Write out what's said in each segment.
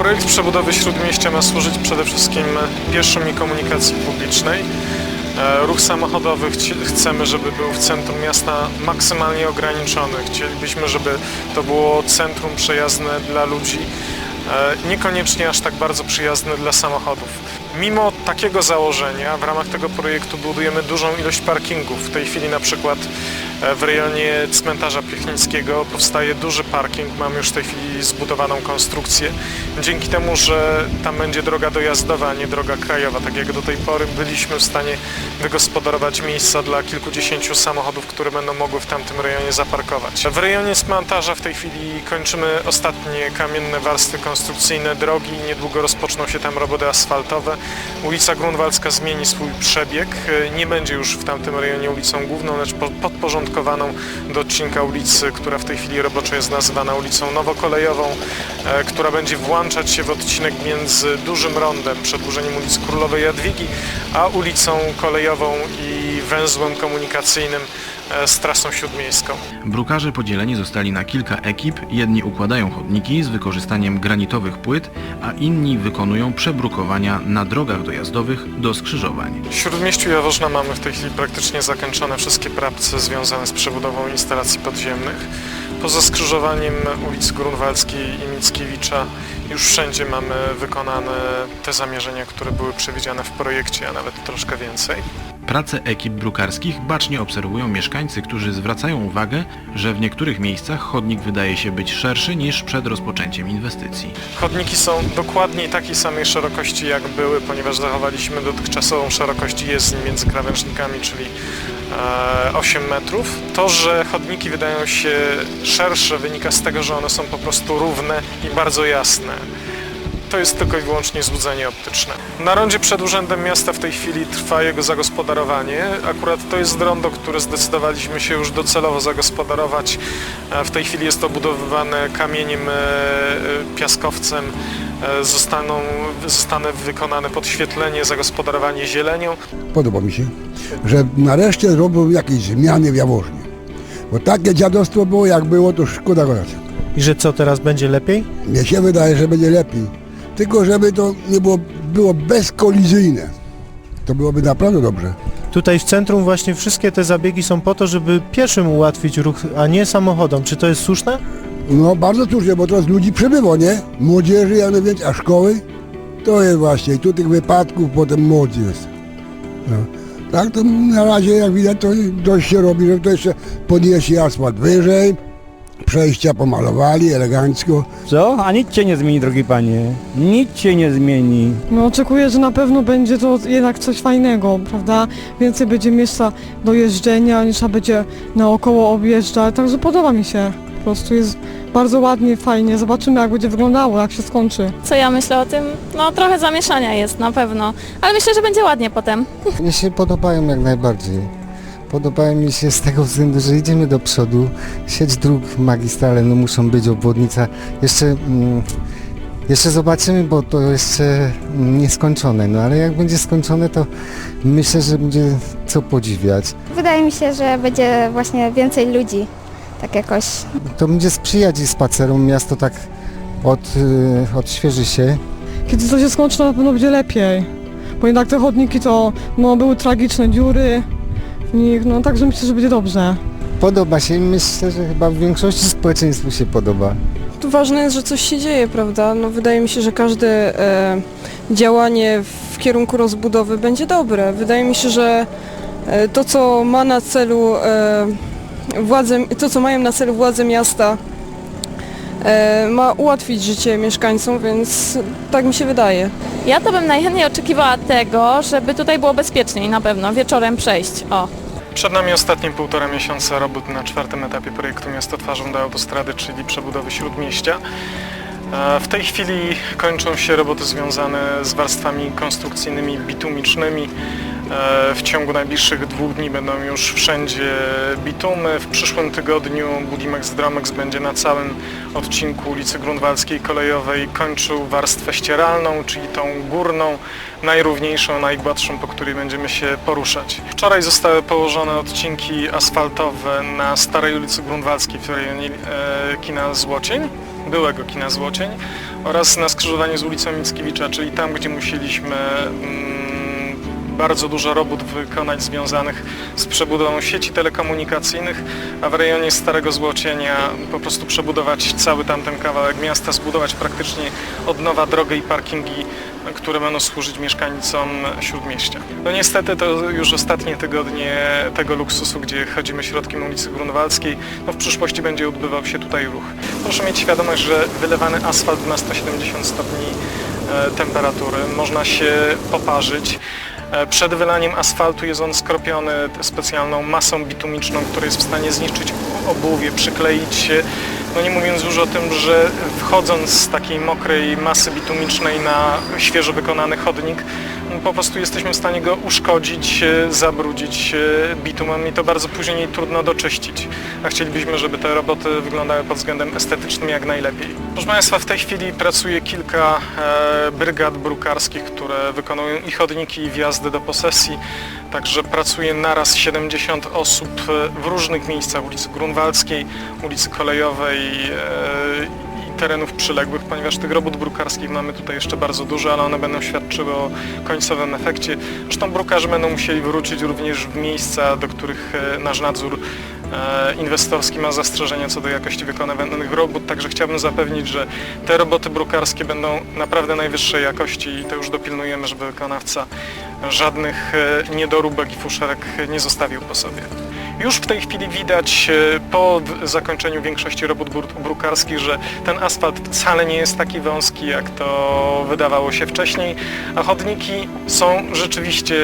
Projekt przebudowy Śródmieścia ma służyć przede wszystkim pieszym i komunikacji publicznej. E, Ruch samochodowy chcemy, żeby był w centrum miasta maksymalnie ograniczony. Chcielibyśmy, żeby to było centrum przyjazne dla ludzi, e, niekoniecznie aż tak bardzo przyjazne dla samochodów. Mimo takiego założenia w ramach tego projektu budujemy dużą ilość parkingów. W tej chwili na przykład w rejonie cmentarza Piechnickiego powstaje duży parking. Mamy już w tej chwili zbudowaną konstrukcję. Dzięki temu, że tam będzie droga dojazdowa, a nie droga krajowa, tak jak do tej pory byliśmy w stanie wygospodarować miejsca dla kilkudziesięciu samochodów, które będą mogły w tamtym rejonie zaparkować. W rejonie cmentarza w tej chwili kończymy ostatnie kamienne warstwy konstrukcyjne drogi. Niedługo rozpoczną się tam roboty asfaltowe. Ulica Grunwaldzka zmieni swój przebieg. E, Nie będzie już w tamtym rejonie ulicą główną, lecz po- podporządkowaną do odcinka ulicy, która w tej chwili roboczo jest nazywana ulicą Nowokolejową, e, która będzie włączać się w odcinek między dużym rondem, przedłużeniem ulicy Królowej Jadwigi, a ulicą kolejową i węzłem komunikacyjnym e, z trasą śródmiejską. Brukarze podzieleni zostali na kilka ekip, jedni układają chodniki z wykorzystaniem granitowych płyt, a inni wykonują przebrukowania na drogach dojazdowych do skrzyżowań. W Śródmieściu Jaworzna mamy w tej chwili praktycznie zakończone wszystkie prace związane z przebudową instalacji podziemnych. Poza skrzyżowaniem ulic Grunwaldzkiej i Mickiewicza już wszędzie mamy wykonane te zamierzenia, które były przewidziane w projekcie, a nawet troszkę więcej. Pracę ekip brukarskich bacznie obserwują mieszkańcy, którzy zwracają uwagę, że w niektórych miejscach chodnik wydaje się być szerszy niż przed rozpoczęciem inwestycji. Chodniki są dokładnie takiej samej szerokości jak były, ponieważ zachowaliśmy dotychczasową szerokość jezdni między krawężnikami, czyli e, 8 metrów. To, że chodniki wydają się szersze wynika z tego, że one są po prostu równe i bardzo jasne. To jest tylko i wyłącznie złudzenie optyczne. Na rondzie przed Urzędem Miasta w tej chwili trwa jego zagospodarowanie. Akurat to jest rondo, które zdecydowaliśmy się już docelowo zagospodarować. W tej chwili jest to budowywane kamieniem, e, e, piaskowcem. E, Zostaną, zostanie wykonane podświetlenie, zagospodarowanie zielenią. Podoba mi się, że nareszcie zrobią jakieś zmiany w Jaworznie. Bo takie dziadostwo było, jak było, to szkoda gadać. I że co teraz będzie lepiej? Mnie się wydaje, że będzie lepiej. Tylko żeby to nie było, było bezkolizyjne. To byłoby naprawdę dobrze. Tutaj w centrum właśnie wszystkie te zabiegi są po to, żeby pieszym ułatwić ruch, a nie samochodom. Czy to jest słuszne? No bardzo słusznie, bo teraz ludzi przybywa, nie? Młodzieży jak najwięcej, a szkoły? To jest właśnie, i tu tych wypadków potem jest. No. Tak to na razie jak widać to dość się robi, że to jeszcze podnieśli asfalt wyżej, przejścia pomalowali elegancko. Co? A nic się nie zmieni, drogi panie. Nic się nie zmieni. No oczekuję, że na pewno będzie to jednak coś fajnego, prawda? Więcej będzie miejsca do jeżdżenia, nie trzeba będzie naokoło objeżdżać, także podoba mi się. Po prostu jest bardzo ładnie, fajnie. Zobaczymy jak będzie wyglądało, jak się skończy. Co ja myślę o tym? No trochę zamieszania jest na pewno, ale myślę, że będzie ładnie potem. Mnie się podobają jak najbardziej. Podobają mi się z tego względu, że idziemy do przodu. Sieć dróg magistralne, no muszą być obwodnica. Jeszcze, mm, jeszcze zobaczymy, bo to jeszcze mm, nieskończone. No ale jak będzie skończone, to myślę, że będzie co podziwiać. Wydaje mi się, że będzie właśnie więcej ludzi. Tak jakoś. To będzie sprzyjać i spacerom. Miasto tak od, y, odświeży się. Kiedy to się skończy, to na pewno będzie lepiej. Bo jednak te chodniki to no, były tragiczne dziury nich, no także myślę, że będzie dobrze. Podoba się i myślę, że chyba w większości społeczeństwu się podoba. Tu ważne jest, że coś się dzieje, prawda? No wydaje mi się, że każde e, działanie w kierunku rozbudowy będzie dobre. Wydaje mi się, że e, to, co ma na celu e, władze, to, co mają na celu władze miasta, e, ma ułatwić życie mieszkańcom, więc tak mi się wydaje. Ja to bym najchętniej oczekiwała tego, żeby tutaj było bezpieczniej na pewno, wieczorem przejść. O. Przed nami ostatnie półtora miesiąca robót na czwartym etapie projektu Miasto twarzą do autostrady, czyli przebudowy Śródmieścia. E, W tej chwili kończą się roboty związane z warstwami konstrukcyjnymi bitumicznymi. E, W ciągu najbliższych dwóch dni będą już wszędzie bitumy. W przyszłym tygodniu Budimex Dromex będzie na całym odcinku ulicy Grunwaldzkiej Kolejowej kończył warstwę ścieralną, czyli tą górną, najrówniejszą, najgładszą, po której będziemy się poruszać. Wczoraj zostały położone odcinki asfaltowe na Starej ulicy Grunwaldzkiej w rejonie kina Złocień, byłego kina Złocień oraz na skrzyżowaniu z ulicą Mickiewicza, czyli tam, gdzie musieliśmy mm, bardzo dużo robót wykonać związanych z przebudową sieci telekomunikacyjnych, a w rejonie Starego Złocienia po prostu przebudować cały tamten kawałek miasta, zbudować praktycznie od nowa drogę i parkingi, które będą służyć mieszkańcom Śródmieścia. No niestety to już ostatnie tygodnie tego luksusu, gdzie chodzimy środkiem ulicy Grunwaldzkiej, no w przyszłości będzie odbywał się tutaj ruch. Proszę mieć świadomość, że wylewany asfalt ma 170 stopni e, temperatury, można się poparzyć. E, Przed wylaniem asfaltu jest on skropiony specjalną masą bitumiczną, która jest w stanie zniszczyć obuwie, przykleić się. No nie mówiąc już o tym, że wchodząc z takiej mokrej masy bitumicznej na świeżo wykonany chodnik, po prostu jesteśmy w stanie go uszkodzić, e, zabrudzić e, bitumem i to bardzo później trudno doczyścić. A chcielibyśmy, żeby te roboty wyglądały pod względem estetycznym jak najlepiej. Proszę Państwa, w tej chwili pracuje kilka e, brygad brukarskich, które wykonują i chodniki, i wjazdy do posesji. Także pracuje naraz 70 osób w różnych miejscach ulicy Grunwaldzkiej, ulicy Kolejowej terenów przyległych, ponieważ tych robót brukarskich mamy tutaj jeszcze bardzo dużo, ale one będą świadczyły o końcowym efekcie. Zresztą brukarze będą musieli wrócić również w miejsca, do których e, nasz nadzór e, inwestorski ma zastrzeżenia co do jakości wykonywanych robót, także chciałbym zapewnić, że te roboty brukarskie będą naprawdę najwyższej jakości i to już dopilnujemy, żeby wykonawca żadnych e, niedoróbek i fuszerek nie zostawił po sobie. Już w tej chwili widać e, po zakończeniu większości robót bru- brukarskich, że ten asfalt wcale nie jest taki wąski, jak to wydawało się wcześniej, a chodniki są rzeczywiście,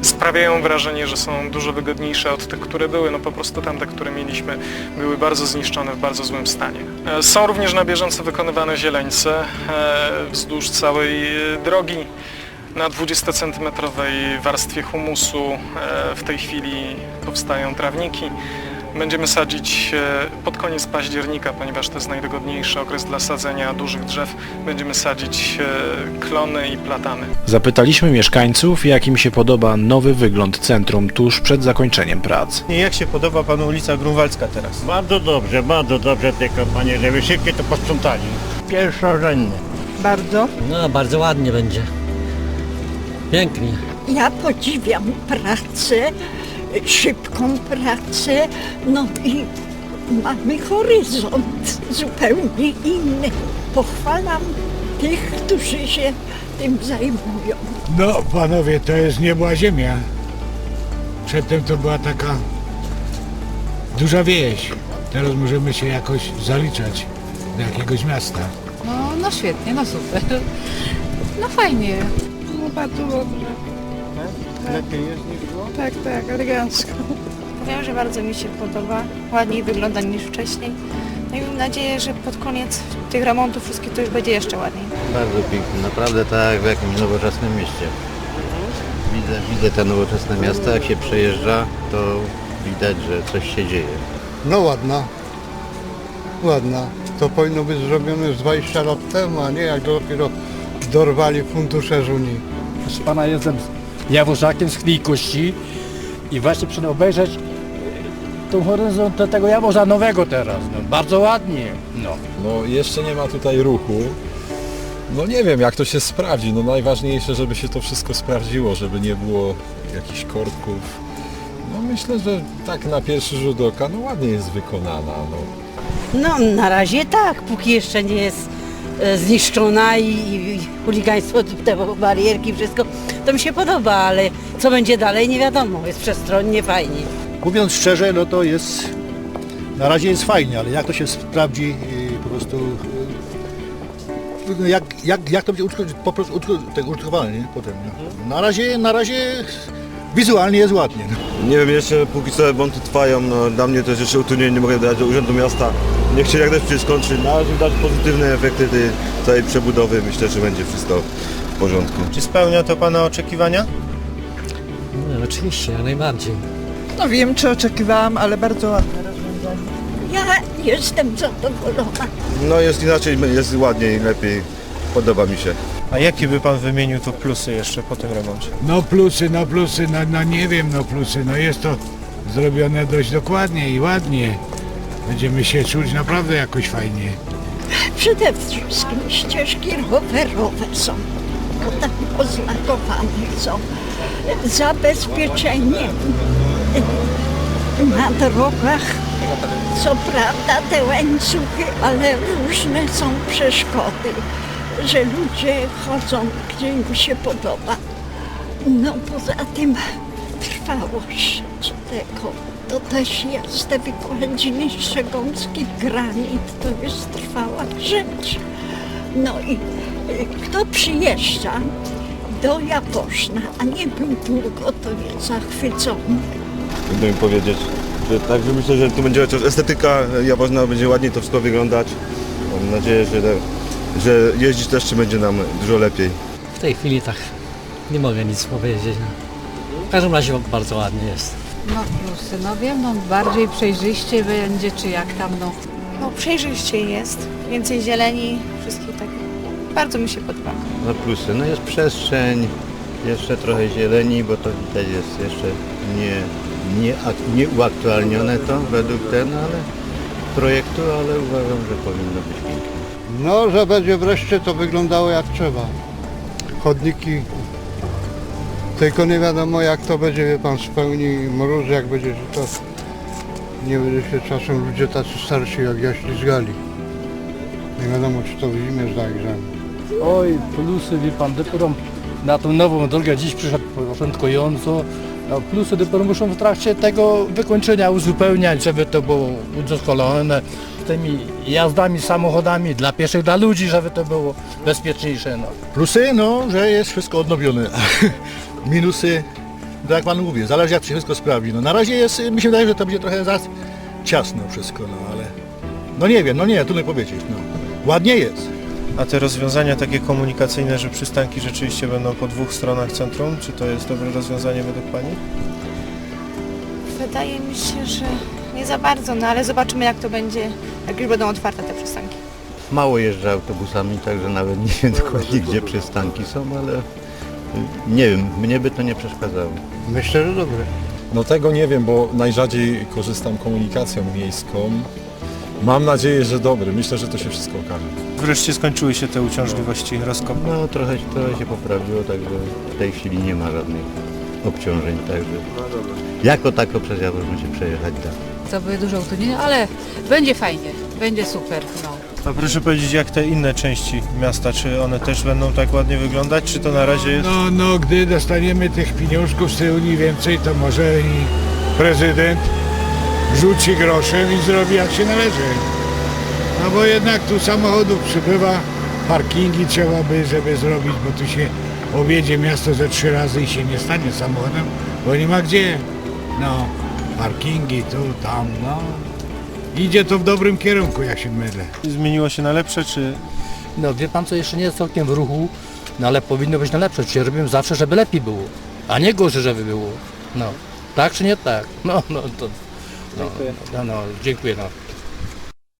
e, sprawiają wrażenie, że są dużo wygodniejsze od tych, które były. No po prostu tamte, które mieliśmy, były bardzo zniszczone, w bardzo złym stanie. E, Są również na bieżąco wykonywane zieleńce wzdłuż całej drogi na 20-centymetrowej warstwie humusu e, w tej chwili powstają trawniki. Będziemy sadzić e, pod koniec października, ponieważ to jest najdogodniejszy okres dla sadzenia dużych drzew. Będziemy sadzić e, klony i platany. Zapytaliśmy mieszkańców, jak im się podoba nowy wygląd centrum tuż przed zakończeniem prac. I jak się podoba panu ulica Grunwaldzka teraz? Bardzo dobrze, bardzo dobrze, tylko panie, żeby szybkie to posprzątali. Pierwszorzędne. Bardzo. No, bardzo ładnie będzie. Pięknie. Ja podziwiam pracę, szybką pracę, no i mamy horyzont zupełnie inny. Pochwalam tych, którzy się tym zajmują. No panowie, to jest niebła ziemia. Przedtem to była taka duża wieś. Teraz możemy się jakoś zaliczać do jakiegoś miasta. No, no świetnie, no super. No fajnie. No bardzo dobrze. Lepiej jest niż było? Tak, tak, elegancko. Powiem, że bardzo mi się podoba. Ładniej wygląda niż wcześniej. No i mam nadzieję, że pod koniec tych remontów wszystkich to już będzie jeszcze ładniej. Bardzo pięknie, naprawdę tak jak w jakimś nowoczesnym mieście. Widzę, widzę te nowoczesne miasta, jak się przejeżdża, to widać, że coś się dzieje. No ładna. Ładna. To powinno być zrobione już 20 lat temu, a nie jak dopiero dorwali fundusze z Unii. Proszę pana, jestem jaworzakiem z Klijkości i właśnie przyjdę obejrzeć e, tą horyzont tego jaworza nowego teraz. No, bardzo ładnie. No. No jeszcze nie ma tutaj ruchu. No nie wiem jak to się sprawdzi. No najważniejsze, żeby się to wszystko sprawdziło, żeby nie było jakichś korków. No myślę, że tak na pierwszy rzut oka no ładnie jest wykonana. No. No na razie tak, póki jeszcze nie jest e, zniszczona i, i chuligaństwo, te barierki, wszystko, to mi się podoba, ale co będzie dalej nie wiadomo, jest przestronnie, fajnie. Mówiąc szczerze, no to jest, na razie jest fajnie, ale jak to się sprawdzi y, po prostu, y, no jak, jak, jak to będzie użytkowane, po prostu użytko- tak użytkowane, nie? Potem, nie? Na razie, na razie wizualnie jest ładnie. Nie wiem, jeszcze póki co remonty trwają, no dla mnie to jest jeszcze utrudnienie, nie mogę dać do Urzędu Miasta. Niech się jak najszybciej skończy, na razie dać pozytywne efekty tej całej przebudowy, myślę, że będzie wszystko w porządku. Czy spełnia to pana oczekiwania? Oczywiście, jak najbardziej. No wiem, czy oczekiwałam, ale bardzo ładne rozwiązanie. Ja jestem zadowolona. No jest inaczej, jest ładniej, lepiej. Podoba mi się. A jakie by pan wymienił tu plusy jeszcze po tym remoncie? No plusy, no plusy, no, no nie wiem, no plusy, no jest to zrobione dość dokładnie i ładnie. Będziemy się czuć naprawdę jakoś fajnie. Przede wszystkim ścieżki rowerowe są tam oznakowane są. Zabezpieczenie na drogach. Co prawda te łańcuchy, ale różne są przeszkody, że ludzie chodzą gdzie im się podoba. No poza tym trwałość tego, to też jest te wykładziny Strzegomski granit, to jest trwała rzecz. No i y, kto przyjeżdża do Jaworzna, a nie był długo, to jest zachwycony. Trudno mi powiedzieć. Że, także myślę, że tu będzie też estetyka Jaworzna, będzie ładniej to wszystko wyglądać. Mam nadzieję, że, że jeździć też będzie nam dużo lepiej. W tej chwili tak nie mogę nic powiedzieć. W każdym razie bardzo ładnie jest. No plusy, no wiem, no bardziej przejrzyście będzie, czy jak tam, no. No przejrzyście jest, więcej zieleni, wszystkich tak. Bardzo mi się podoba. No plusy, no jest przestrzeń, jeszcze trochę zieleni, bo to widać jest jeszcze nie, nie, nie uaktualnione to według ten, ale projektu, ale uważam, że powinno być pięknie. No, że będzie wreszcie to wyglądało jak trzeba. Chodniki. Tylko nie wiadomo jak to będzie, wie pan, spełni mróz, jak będzie, że to nie będzie się czasem ludzie tacy starsi jak ja ślizgali. Nie wiadomo czy to w zimie zagrzane. Oj, plusy, wie pan, dopiero na tą nową drogę dziś przyszedł początkująco. No, plusy dopiero muszą w trakcie tego wykończenia uzupełniać, żeby to było udoskonalone tymi jazdami, samochodami dla pieszych, dla ludzi, żeby to było bezpieczniejsze. No. Plusy, no, że jest wszystko odnowione. Minusy, to jak pan mówi, zależy jak się wszystko sprawi. No, na razie jest, mi się wydaje, że to będzie trochę za ciasno wszystko, no ale... No nie wiem, no nie, trudno powiedzieć, no. Ładnie jest. A te rozwiązania takie komunikacyjne, że przystanki rzeczywiście będą po dwóch stronach centrum, czy to jest dobre rozwiązanie według Pani? Wydaje mi się, że nie za bardzo, no ale zobaczymy jak to będzie, jak już będą otwarte te przystanki. Mało jeżdżę autobusami, także nawet nie wiem dokładnie gdzie przystanki są, ale nie wiem, mnie by to nie przeszkadzało. Myślę, że dobre. No tego nie wiem, bo najrzadziej korzystam komunikacją miejską. Mam nadzieję, że dobry. Myślę, że to się wszystko okaże. Wreszcie skończyły się te uciążliwości rozkopu. No trochę, trochę się poprawiło, także w tej chwili nie ma żadnych obciążeń, także jako tako przez Jaworzno się przejechać da. To były duże utrudnienia, ale będzie fajnie, będzie super, no. A proszę powiedzieć, jak te inne części miasta, czy one też będą tak ładnie wyglądać, czy to na razie jest... No, no, gdy dostaniemy tych pieniążków z tej Unii więcej, to może i prezydent rzuci groszem i zrobi jak się należy. No bo jednak tu samochodów przybywa, parkingi trzeba by, żeby zrobić, bo tu się objedzie miasto ze trzy razy i się nie stanie samochodem, bo nie ma gdzie. No, parkingi tu, tam, no. Idzie to w dobrym kierunku, jak się mylę. Zmieniło się na lepsze, czy... No wie pan co jeszcze nie jest całkiem w ruchu, no ale powinno być na lepsze. Czyli robimy zawsze, żeby lepiej było, a nie gorzej, żeby było. No. Tak czy nie tak? No, no to. No, no, no dziękuję no.